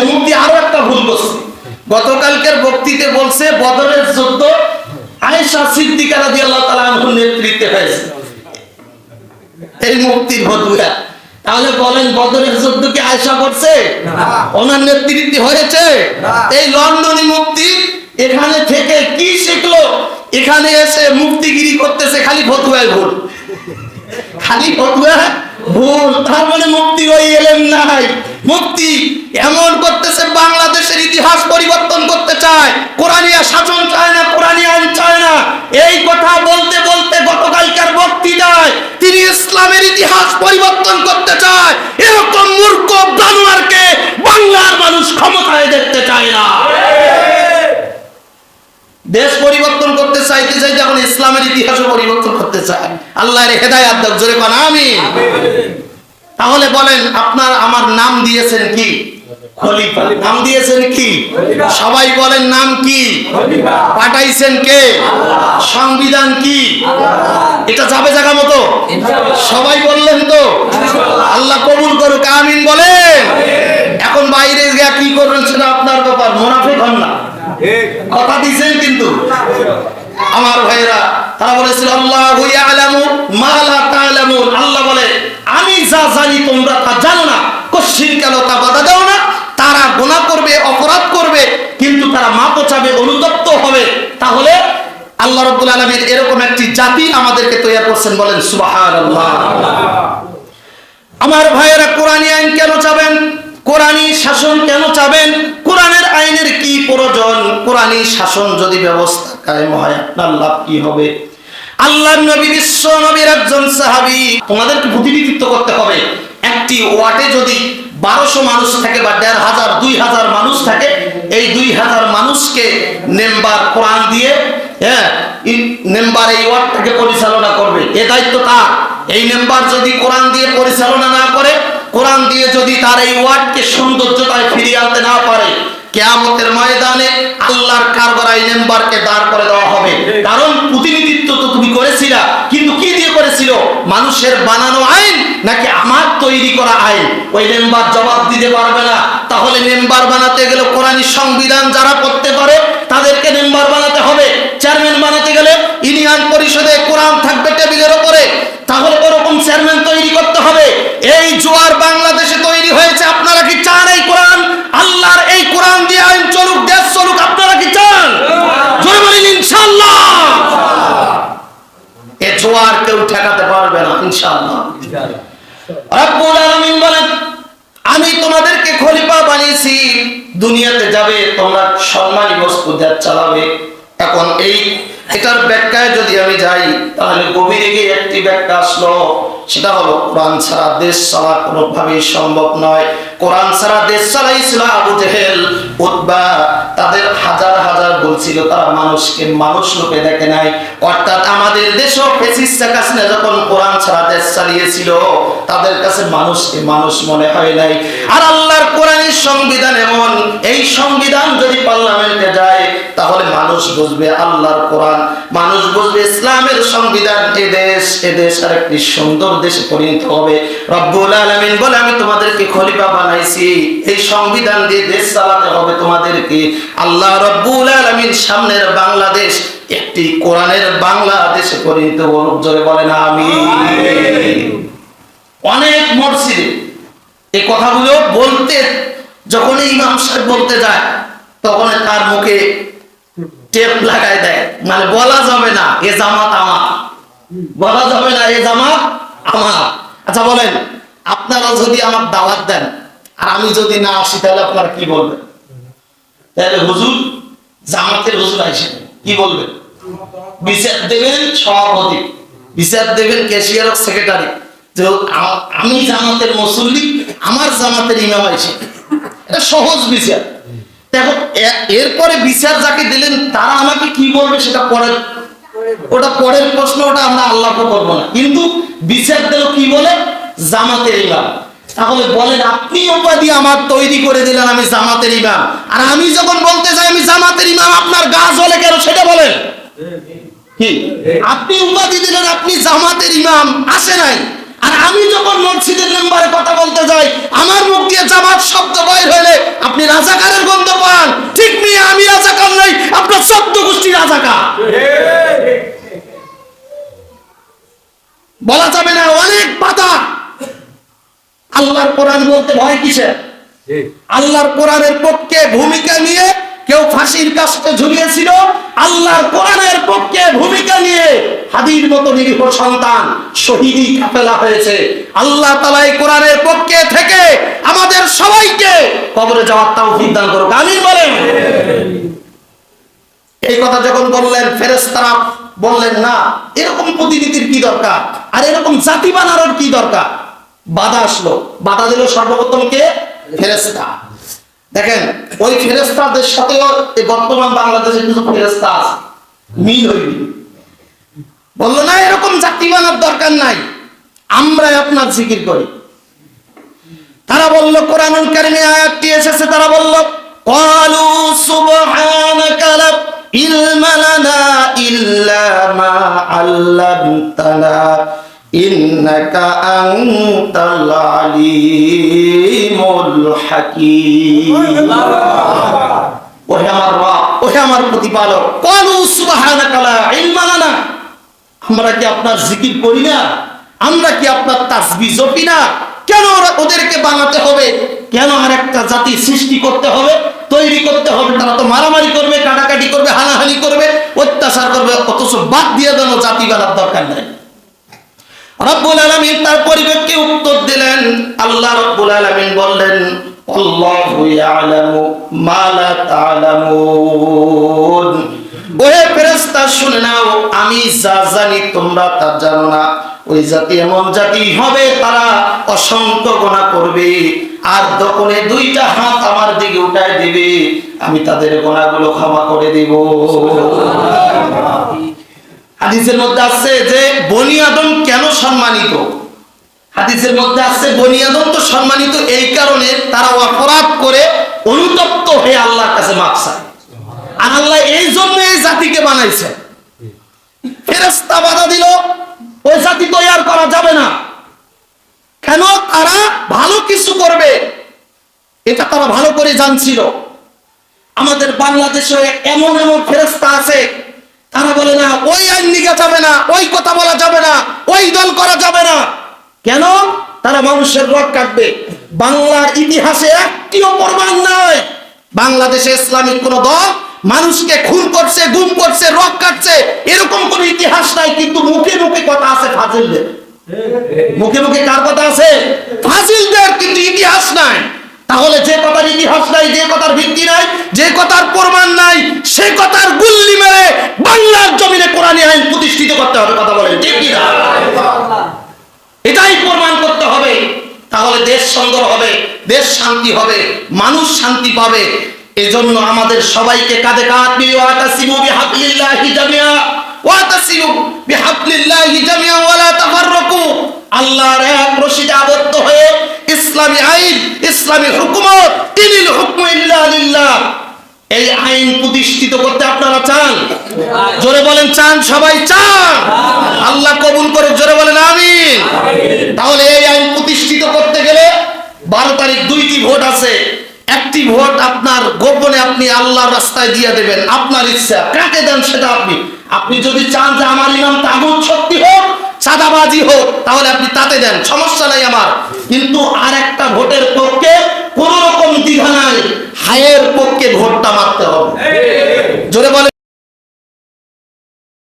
এ মুক্তি আরও একটা ভুল করছে। গতকালকের বক্তৃতে বলছে বদরের যুদ্ধ আয়েশা সিদ্দিকা রাদিয়াল্লাহু তাআলা আনহুর নেতৃত্বে হয়েছে। এই মুক্তির ভদুয়া। তাহলে বলেন বদরের যুদ্ধ কি আয়সা করছে? ওনার নেতৃত্বে হয়েছে? এই লন্ডনী মুক্তি এখানে থেকে কি শিখলো? এখানে এসে মুক্তিগিরি করতেছে খালি ফতুয়ায় ভুল। খালি ফতুয়া ভুল তার মানে মুক্তি ওই এলেন নাই। মুক্তি এমন করতেছে, বাংলাদেশের ইতিহাস পরিবর্তন করতে চায়। কোরআনিয়া শাসন চায় না কোরআনিয়া আইন চায় না। এই কথা বলতে বলতে গতকালকার বক্তৃতায় তিনি ইসলামের ইতিহাস পরিবর্তন করতে চায়। এরকম মূর্খ জানোয়ারকে বাংলার মানুষ ক্ষমতায় দেখতে চায় না। দেশ পরিবর্তন করতে চাইতে চাইতে এখন ইসলামের ইতিহাসও পরিবর্তন চায়। আল্লাহর হেদায়াত দাও জোরে কোন আমি তাহলে বলেন আপনার আমার নাম দিয়েছেন কি? খলিফা। নাম দিয়েছেন কি? সবাই বলেন নাম কি? পাঠাইছেন কে? সংবিধান কি? এটা যাবে জায়গা মতো? সবাই বললেন তো? আল্লাহ কবুল করুক আমিন বলেন। এখন বাইরে গিয়ে কি করবেন সেটা আপনার ব্যাপার মোনাফেক হন না। কথা দিয়েছেন কিন্তু। আমার ভাইরা তারা বলেছিল, আল্লাহ ইয়ালামু মা লা তা'লামুন। আল্লাহ বলে, আমি যা জানি তোমরা তা জানো না। কশ্চিন কেন তা বাধা দাও না? তারা গুনাহ করবে, অপরাধ করবে, কিন্তু তারা মাপ চাবে অনুতপ্ত হবে। তাহলে আল্লাহ রাব্বুল আলামিন এরকম একটি জাতি আমাদেরকে তৈরি করছেন বলেন, সুবহানাল্লাহ। আমার ভাইয়েরা, কোরআনী আইন কেন চাবেন? কোরআনী শাসন কেন চাবেন? কোরআনের আইনের কি প্রয়োজন? কোরআনী শাসন যদি ব্যবস্থা কায়েম হয়, আপনার লাভ কি হবে? আল্লাহ নবী বিশ্ব নবীর একজন সাহাবী তোমাদেরকে প্রতিনিধিত্ব করতে হবে। একটি যদি বারোশো মানুষ থাকে বা দেড় হাজার, দুই হাজার মানুষ থাকে, এই দুই হাজার মানুষকে কোরআন দিয়ে হ্যাঁ এই ওয়ার্ডটাকে পরিচালনা করবে। এ দায়িত্ব তার এই মেম্বার যদি কোরআন দিয়ে পরিচালনা না করে, কোরআন দিয়ে যদি তার এই ওয়ার্ডকে সৌন্দর্যতায় ফিরিয়ে আনতে না পারে কেয়ামতের ময়দানে আল্লাহর কারবারাই মেম্বারকে দাঁড় করে দেওয়া হবে। কারণ প্রতিনিধিত্ব তো তুমি করেছিলা, কিন্তু কি দিয়ে করেছিল? মানুষের বানানো আইন নাকি আমার তৈরি করা আইন? ওই মেম্বার জবাব দিতে পারবে না। তাহলে মেম্বার বানাতে গেলে কোরআনী সংবিধান যারা করতে পারে, তাদেরকে মেম্বার বানাতে হবে চেয়ারম্যান বানাতে গেলে ইউনিয়ন পরিষদে কোরআন থাকবে টেবিলের ওপরে তাহলে ওরকম চেয়ারম্যান তৈরি করতে হবে এই জোয়ার বাংলাদেশে তৈরি হয়েছে আপনারা কি চান এই কোরআন আল্লাহর এই কোরআন দিয়ে আইন চলুক দেশ চলুক আপনারা কি চান জোরে বলেন ইনশাআল্লাহ এ জোয়ার কেউ ঠেকাতে পারবে না ইনশাআল্লাহ। রব্বুল আলামিন বলেন আমি তোমাদেরকে খলিফা বানিয়েছি দুনিয়াতে যাবে তোমরা সম্মানী বস্তু দেশ চালাবে। এখন এই এটার ব্যাখ্যায় যদি আমি যাই তাহলে গভীরে গিয়ে একটি ব্যাখ্যা আসলো, সেটা হলো কোরআন ছাড়া দেশ চালা কোনোভাবেই সম্ভব নয়। কোরআন ছাড়া দেশ চালাইছিল আবু জেহেল, উতবা, তাদের হাজার হাজার বলছিল তারা মানুষকে মানুষ রূপে দেখে নাই। অর্থাৎ আমাদের দেশও ফেসিস কাছে যখন কোরআন ছাড়া দেশ চালিয়েছিল, তাদের কাছে মানুষকে মানুষ মনে হয় নাই। আর আল্লাহর কোরআনের সংবিধান এমন, এই সংবিধান যদি পার্লামেন্টে যায়, তাহলে মানুষ বুঝবে আল্লাহর কোরআন। মানুষ বুঝবে ইসলামের সংবিধান এ দেশ দেশ আর একটি সুন্দর দেশে পরিণত হবে। রব্বুল আলামিন বলে, আমি তোমাদেরকে খলিফা বানাইছি। এই সংবিধান দিয়ে দেশ চালাতে হবে তোমাদেরকে। আল্লাহ রব্বুল আলামিন সামনের বাংলাদেশ, একটি কোরআনের বাংলাদেশে পরিণত হোক। জোরে বলেন আমি অনেক মসজিদে এই কথাগুলো বলতে যখন ইমাম সাহেব বলতে যায়, তখন তার মুখে টেপ লাগাই দেয়। মানে বলা যাবে না, এ জামাত আমার। বলা যাবে না এ জামাত আমার। আচ্ছা বলেন, আপনারা যদি আমার দাওয়াত দেন, আর আমি যদি না আসি, তাহলে আপনারা কি বলবেন? তাহলে হুজুর জামাতের হুজুর আইসেন, কি বলবেন? বিচার দেবেন সভাপতি, বিচার দেবেন ক্যাশিয়ার সেক্রেটারি। যে আমি জামাতের মুসল্লি, আমার জামাতের ইমাম আইসে। এটা সহজ বিচার। দেখো এরপরে বিচার যাকে দিলেন, তারা আমাকে কি বলবে সেটা পরের ওটা পরের প্রশ্ন, ওটা আমরা আল্লাহকে করব না। কিন্তু বিচার দিল কি বলে? জামাতের ইমাম। তাহলে বলেন, আপনি উপাধি আমার তৈরি করে দিলেন আমি জামাতের ইমাম। আর আমি যখন বলতে চাই আমি জামাতের ইমাম, আপনার গা জ্বলে কেন? সেটা বলেন। কি? আপনি উপাধি দিলেন, আপনি জামাতের ইমাম। আসে নাই। আর আমি যখন মসজিদের মেম্বারে কথা বলতে যাই আমার মুখ দিয়ে জামাত শব্দ বাইর হলে আপনি রাজাকারের গন্ধ পান। ঠিক নিয়ে আমি রাজাকার নই আপনার শব্দ গোষ্ঠী রাজাকার। বলা যাবে না অনেক পাতা আল্লাহর কোরআন বলতে ভয় কিসের? আল্লাহর কোরআনের পক্ষে ভূমিকা নিয়ে কেউ ফাঁসির কাছে ঝুলিয়েছিল, আল্লাহর কোরআনের পক্ষে ভূমিকা নিয়ে হাদির মতো নিরীহ সন্তান শহীদই কাফেলা হয়েছে। আল্লাহ তাআলা এই কোরআনের পক্ষে থেকে আমাদের সবাইকে কবরে যাওয়ার তৌফিক দান করুক। আমিন বলেন। এই কথা যখন বললেন, ফেরেশতারা বললেন, না, এরকম প্রতিনিধির কি দরকার? আর এরকম জাতি বানানোর কি দরকার? বাধা আসলো। বাধা দিল সর্বপ্রথম কে? ফেরেশতা। দেখেন, ওই ফেরেশতাদের সাথেও এই বর্তমান বাংলাদেশে কিছু ফেরেশতা আছে। মিল হইনি বলল, না, এরকম জাতি বানার দরকার নাই। আমরা আপনার জিকির করি। তারা বলল, কোরআনুল কারিমে আয়াতটি এসেছে। তারা বলল ক্বালু সুবহানাকা লা ইলমা লানা ইল্লা মা আল্লামতানা। ইন্নাকা আনতাল আলিমুল হাকীম। ওহে আমার রব ওহে আমার প্রতিপালক ক্বালু সুবহানাকা লা ইলমা লানা। আমরা কি আপনার জিকির করি না? আমরা কি আপনার তাসবি জপি না? কেন ওদেরকে বানাতে হবে? কেন আর একটা জাতি সৃষ্টি করতে হবে? তৈরি করতে হবে তারা তো মারামারি করবে কাটাকাটি করবে হানাহানি করবে অত্যাচার করবে অথচ বাদ দিয়ে দেন জাতি বানার দরকার নেই। রব্বুল আলামিন তার পরিবেশকে উত্তর দিলেন, আল্লাহ রব্বুল আলামিন বললেন, আল্লাহু ইয়ালামু মা লা তা'লামুন ওহে ফেরেশতা, শুনে নাও, আমি যা জানি তোমরা তা জানো না। ওই জাতি এমন জাতি হবে, তারা অসংখ্য গোনা করবে, আর দোকানে দুইটা হাত আমার দিকে উঠায় দিবে, আমি তাদের গোনাগুলো ক্ষমা করে দেব। হাদিসের মধ্যে আছে যে বনি আদম কেন সম্মানিত? হাদিসের মধ্যে আছে বনি আদম তো সম্মানিত এই কারণে তারা অপরাধ করে অনুতপ্ত হয়ে আল্লাহর কাছে মাপ চায়। আর আল্লাহ এই জন্য এই জাতিকে বানাইছে। ফেরেস্তা বাধা দিল, ওই জাতি তৈয়ার করা যাবে না। কেন? তারা ভালো কিছু করবে। এটা তারা ভালো করে জানছিল। আমাদের বাংলাদেশে এমন এমন ফেরেস্তা আছে তারা বলে না, ওই আইন নিগা যাবে না, ওই কথা বলা যাবে না, ওই দল করা যাবে না। কেন? তারা মানুষের রক কাটবে। বাংলার ইতিহাসে একটিও প্রমাণ নাই। বাংলাদেশে ইসলামিক কোন দল মানুষকে খুন করছে, গুম করছে, রক কাটছে, এরকম কোন ইতিহাস নাই, কিন্তু মুখে মুখে কথা আছে ফাজিলদের। মুখে মুখে কার কথা আছে? ফাজিলদের, কিন্তু ইতিহাস নাই। তাহলে যে ইতিহাস নাই যে কথার ভিত্তি নাই, যে কথার প্রমাণ নাই, সে কথার গুল্লি মেরে বাংলার জমিনে কোরআনী আইন প্রতিষ্ঠিত করতে হবে, কথা বলেন এটাই প্রমাণ করতে হবে, তাহলে দেশ সুন্দর হবে, দেশ শান্তি হবে, মানুষ শান্তি পাবে। এজন্য আমাদের সবাইকে কাঁধে কাঁধ মিলিয়ে, ওয়াতাসিমু বিহাবলিল্লাহি জামিয়া, ওয়াতাসিমু বিহাবলিল্লাহি জামিয়া, ওয়ালা তাফাররাকু। আল্লাহর এক রশিদে আবদ্ধ হয়ে ইসলামী আইন, ইসলামী হুকুমত, ইনিল হুকমু ইল্লা লিল্লাহ। এই আইন প্রতিষ্ঠিত করতে আপনারা চান? জোরে বলেন, চান সবাই, চান। আল্লাহ কবুল করে জোরে বলেন, আমিন। তাহলে এই আইন প্রতিষ্ঠিত করতে গেলে বারো তারিখ দুইটি ভোট আছে। একটি ভোট আপনার গোপনে আপনি আল্লাহর রাস্তায় দিয়ে দেবেন। আপনার ইচ্ছা, কাকে দেন সেটা আপনি। আপনি যদি চান যে আমার ইমাম তাগুত সত্যি হোক চাঁদাবাজি হোক তাহলে আপনি তাতে দেন সমস্যা নাই আমার। কিন্তু আর একটা ভোটের পক্ষে কোন রকম দ্বিধা নাই হায়ের পক্ষে ভোটটা মারতে হবে। জোরে বলে